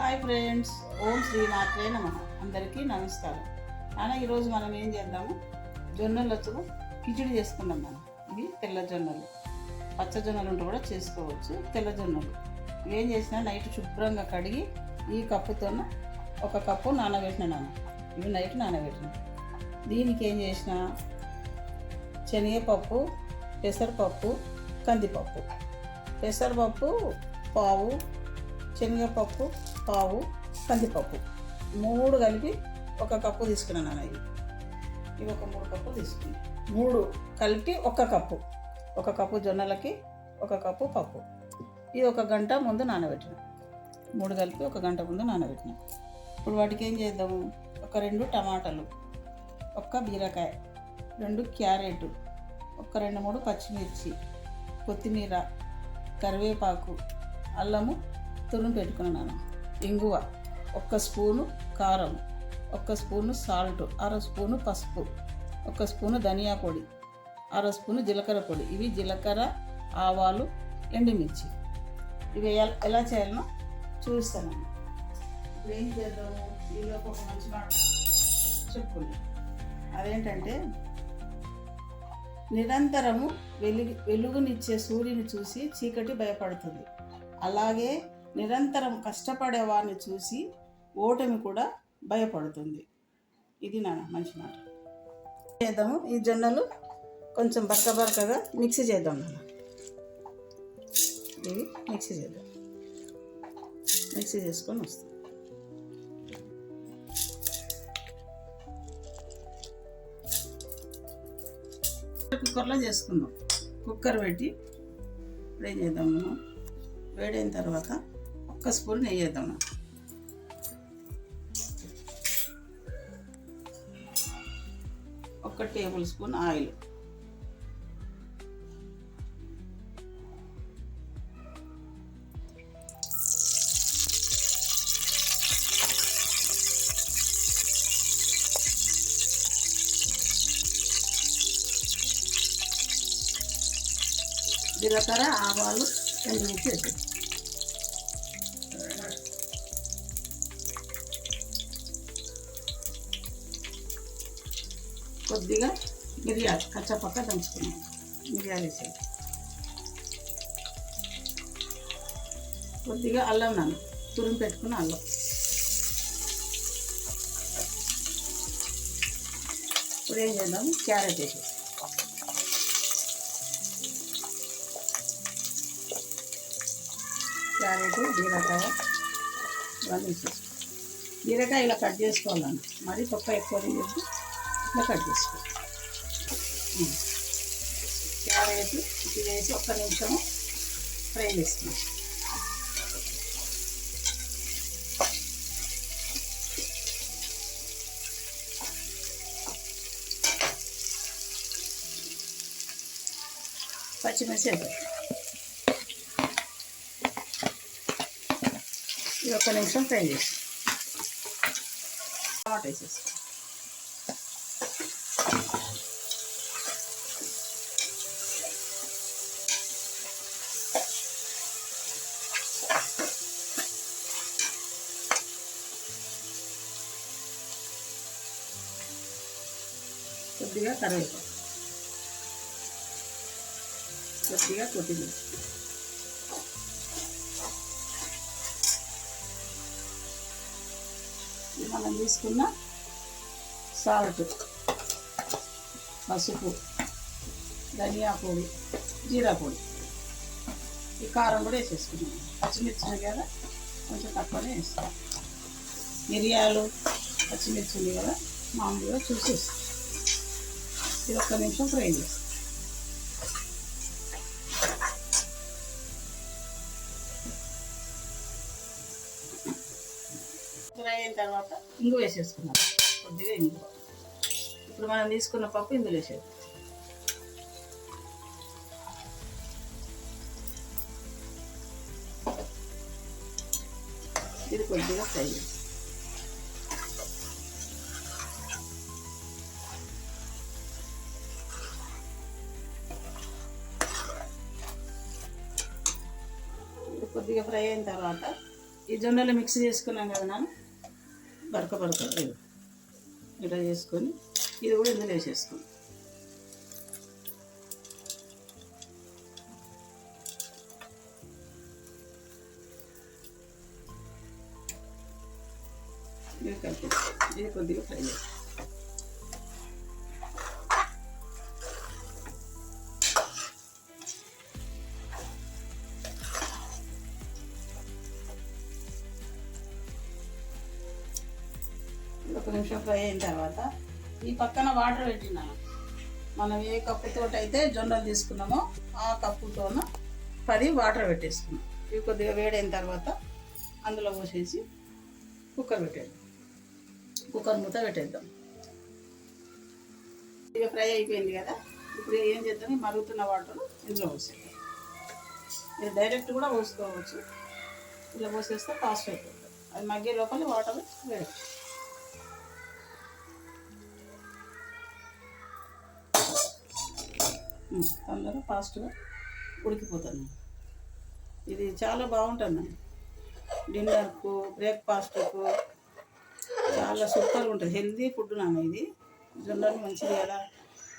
Hi friends ఓం శ్రీ మాత్రే నమ. అందరికీ నమస్కారం. నాన్న ఈరోజు మనం ఏం చేద్దాము? జొన్నలతో కిచిడి చేసుకుందాం మనం ఇవి తెల్ల జొన్నలు. పచ్చ జొన్నలు ఉంటే కూడా చేసుకోవచ్చు తెల్ల జొన్నలు. ఏం చేసినా నైట్ శుభ్రంగా కడిగి ఈ కప్పుతో ఒక కప్పు నానబెట్టిన నాన్న. ఇవి నైట్ నానబెట్టిన. దీనికి ఏం చేసిన? శనగపప్పు పెసరపప్పు కందిపప్పు. పెసరపప్పు పావు శనగపప్పు పావు కందిపప్పు. మూడు కలిపి ఒక కప్పు తీసుకున్నాను నాన్న ఇవి ఇవి ఒక మూడు కప్పు తీసుకున్నాను మూడు కలిపి ఒక కప్పు. ఒక కప్పు జొన్నలకి ఒక కప్పు పప్పు. ఇది ఒక గంట ముందు నానబెట్టిన. మూడు కలిపి ఒక గంట ముందు నానబెట్టిన. ఇప్పుడు వాటికి ఏం చేద్దాము? ఒక రెండు టమాటాలు ఒక్క బీరకాయ రెండు క్యారెట్ ఒక రెండు మూడు పచ్చిమిర్చి కొత్తిమీర కరివేపాకు అల్లము తురుము పెట్టుకున్నాను ఇంగువ ఒక్క స్పూను కారం ఒక్క స్పూను సాల్ట్ అర స్పూను పసుపు ఒక స్పూను ధనియా పొడి అర స్పూను జీలకర్ర పొడి. ఇవి జీలకర్ర ఆవాలు ఎండుమిర్చి. ఇవి ఎలా చేయాలనో చూస్తాను. ఇప్పుడు ఏం చేద్దాము? ఈలోపు ఒక మంచి మాట చెప్పుకుందాం అదేంటంటే నిరంతరము వెలుగు వెలుగునిచ్చే సూర్యుని చూసి చీకటి భయపడుతుంది. అలాగే నిరంతరం కష్టపడే వారిని చూసి ఓటమి కూడా భయపడుతుంది. ఇది నా మంచి మాట. చేద్దాము. ఈ జొన్నలు కొంచెం బరక బరకగా మిక్సీ చేద్దాం నాన్న. ఇవి మిక్సీ చేద్దాం. మిక్సీ చేసుకొని వస్తాం. కుక్కర్లో చేసుకుందాం. కుక్కర్ పెట్టి ఇప్పుడు ఏం చేద్దాం మనం. వేడైన తర్వాత ఒక్క స్పూన్ నెయ్యి వేద్దాం మనం ఒక టేబుల్ స్పూన్ ఆయిల్. జీలకర్ర ఆవాలు ఎండుమిర్చి వేసేది కొద్దిగా మిరియాలు కచ్చపక్క దంచుకున్నాను మిరియాలు వేసేది కొద్దిగా అల్లం నాన్న తురిమి పెట్టుకున్న అల్లం. ఇప్పుడు ఏం చేద్దాం? క్యారెట్ వేసేది క్యారెట్ బీరకాయ ఇవన్నీ వేసేసి బీరకాయ ఇలా కట్ చేసుకోవాలండి. మరీ పక్క ఎక్కువ తినేసి ఇట్లా కట్ చేసుకో. క్యారెట్ ఇది వేసి ఒక్క నిమిషం ఫ్రై చేసుకున్నాం. పచ్చిమిర్చి ఇది ఒక్క నిమిషం ఫ్రై చేసి. టమాటా వేసేసి కొద్దిగా కరివేపాకు. కొద్దిగా కొద్దిగా మనం తీసుకున్న సాల్ట్ పసుపు ధనియా పొడి జీరా పొడి. ఈ కారం కూడా వేసేసుకున్నాం పచ్చిమిర్చి కదా కొంచెం తక్కువనే వేస్తాం. మిరియాలు పచ్చిమిర్చి ఉంది కదా మామూలుగా చూసేస్తాం. ఇది ఒక్క నిమిషం ఫ్రై చేస్తాం ఫ్రై అయిన తర్వాత ఇంగు వేసేసుకున్నాం కొద్దిగా ఇంగు ఇప్పుడు మనం తీసుకున్న పప్పు ఇందులో వేసేది ఇది కొద్దిగా ఫ్రై చేస్తాం కొద్దిగా ఫ్రై అయిన తర్వాత ఈ జొన్నలు మిక్స్ చేసుకున్నాం కదా నాన్న? బరక బరక ఇట్లా ఇలా చేసుకొని ఇది కూడా ఇందులో వేసేసుకున్నాం ఇది కలిపి ఇది కొద్దిగా ఫ్రై చేస్తాం ఒక నిమిషం ఫ్రై అయిన తర్వాత ఈ పక్కన వాటర్ పెట్టినాను. మనం ఏ కప్పుతో అయితే జొన్నలు తీసుకున్నామో ఆ కప్పుతోన పది వాటర్ పెట్టేసుకున్నాం. ఇవి కొద్దిగా వేడైన తర్వాత అందులో పోసేసి కుక్కర్ పెట్టేద్దాం. కుక్కర్ మూత పెట్టేద్దాం. ఇక ఫ్రై అయిపోయింది కదా? ఇప్పుడు ఏం చేద్దాం? మరుగుతున్న వాటర్ ఇందులో పోసేద్దాం. మీరు డైరెక్ట్ కూడా పోసుకోవచ్చు. ఇలా పోసేస్తే ఫాస్ట్ అయిపోతుంది. అది మగ్గే లోపల వాటర్ వేడి తొందరగా ఫాస్ట్గా ఉడికిపోతుంది. ఇది చాలా బాగుంటుంది. డిన్నర్కు బ్రేక్ఫాస్ట్కు చాలా సూపర్ ఉంటుంది. హెల్దీ ఫుడ్ నాన్న ఇది. జొన్నలు మంచిది కదా.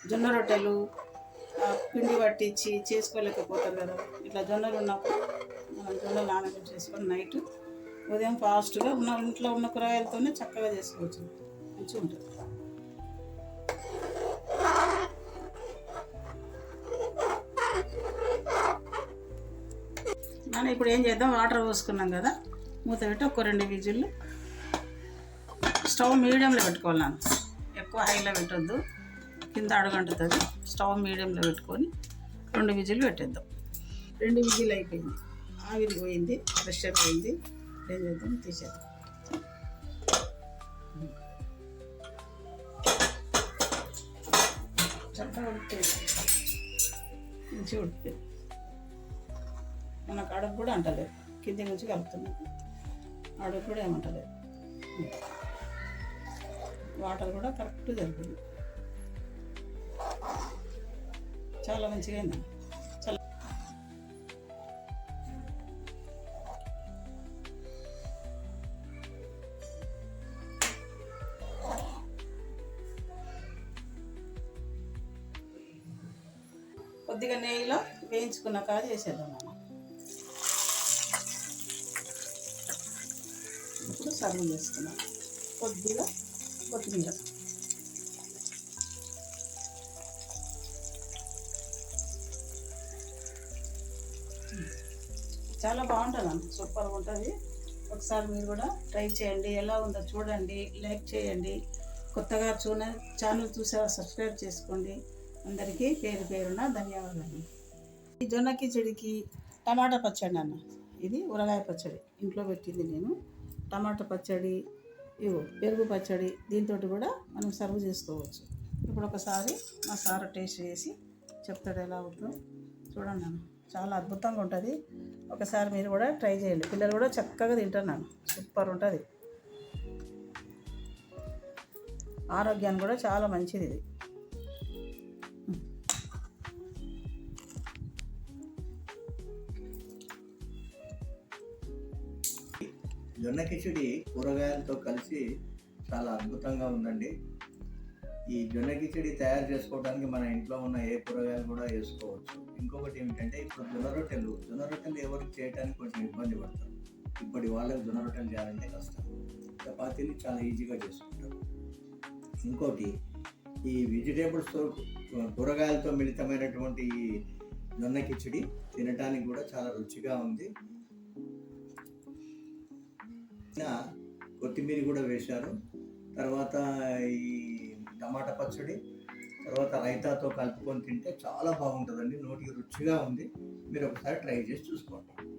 జొన్న రొట్టెలు పిండి పట్టించి చేసుకోలేకపోతారు కదా. ఇట్లా జొన్నలు ఉన్నప్పుడు మనం జొన్నలు నానబెట్టి చేసుకొని నైట్ ఉదయం ఫాస్ట్గా ఉన్న ఇంట్లో ఉన్న కూరగాయలతోనే చక్కగా చేసుకోవచ్చు. మంచిగా ఉంటుంది మనం ఇప్పుడు ఏం చేద్దాం? వాటర్ పోసుకున్నాం కదా. మూత పెట్టి ఒక రెండు విజిల్లు. స్టవ్ మీడియంలో పెట్టుకోవాలి నాన్న. ఎక్కువ హైలో పెట్టొద్దు. కింద అడుగంటుతుంది. స్టవ్ మీడియంలో పెట్టుకొని రెండు విజులు పెట్టేద్దాం. రెండు విజిల్ అయిపోయింది. ఆవిరి పోయింది. ప్రెషర్ పోయింది ఏం చేద్దాం? తీసేద్దాం. చక్కగా ఉడికిపోయింది మంచిగా ఉడికిపోయింది. మనకు అడుగు కూడా అంటలేదు. కింది నుంచి కలుపుతున్నాం అడుగు కూడా ఏమంటలేదు. వాటర్ కూడా కరెక్ట్ జరిగింది. చాలా మంచిగా అయింది. చాలా కొద్దిగా నెయ్యిలో వేయించుకున్నాక చేసేద్దాం మనం సర్వ్ చేసుకున్నాం. కొద్దిగా కొత్తిమీర. చాలా బాగుంటుంది సూపర్గా ఉంటుంది. ఒకసారి మీరు కూడా ట్రై చేయండి ఎలా ఉందో చూడండి లైక్ చేయండి. కొత్తగా చూన ఛానల్ చూసారా సబ్స్క్రైబ్ చేసుకోండి. అందరికీ పేరు పేరున ధన్యవాదాలు. ఈ జొన్న కిచడికి టమాటా పచ్చడి అన్న ఇది ఉరగాయ పచ్చడి. ఇంట్లో పెట్టింది నేను. టమాటా పచ్చడి ఇవి పెరుగు పచ్చడి దీంతో కూడా మనం సర్వ్ చేసుకోవచ్చు. ఇప్పుడు ఒకసారి మా సార్ టేస్ట్ చేసి చెప్తాడు ఎలా అవుతుందో చూడండి అన్న చాలా అద్భుతంగా ఉంటుంది. ఒకసారి మీరు కూడా ట్రై చేయండి. పిల్లలు కూడా చక్కగా తింటున్నాను సూపర్ ఉంటుంది. ఆరోగ్యానికి కూడా చాలా మంచిది ఇది. కిచిడి కూరగాయలతో కలిసి చాలా అద్భుతంగా ఉందండి. ఈ జొన్న కిచిడి తయారు చేసుకోవడానికి మన ఇంట్లో ఉన్న ఏ కూరగాయలు కూడా వేసుకోవచ్చు. ఇంకొకటి ఏమిటంటే ఇప్పుడు జొన్న రొట్టెలు జొన్న రొట్టెలు ఎవరికి చేయడానికి కొంచెం ఇబ్బంది పడతారు. ఇప్పటి వాళ్ళకి జొన్న రొట్టెలు చేయాలంటే కష్టం. చపాతీలు చాలా ఈజీగా చేసుకుంటారు. ఇంకోటి ఈ వెజిటేబుల్స్తో కూరగాయలతో మిళితమైనటువంటి ఈ జొన్న కిచిడి తినడానికి కూడా చాలా రుచిగా ఉంది. కొత్తిమీర కూడా వేశారు. తర్వాత ఈ టమాటా పచ్చడి తర్వాత రైతాతో కలుపుకొని తింటే చాలా బాగుంటుందండి. నోటికి రుచిగా ఉంది. మీరు ఒకసారి ట్రై చేసి చూసుకోండి.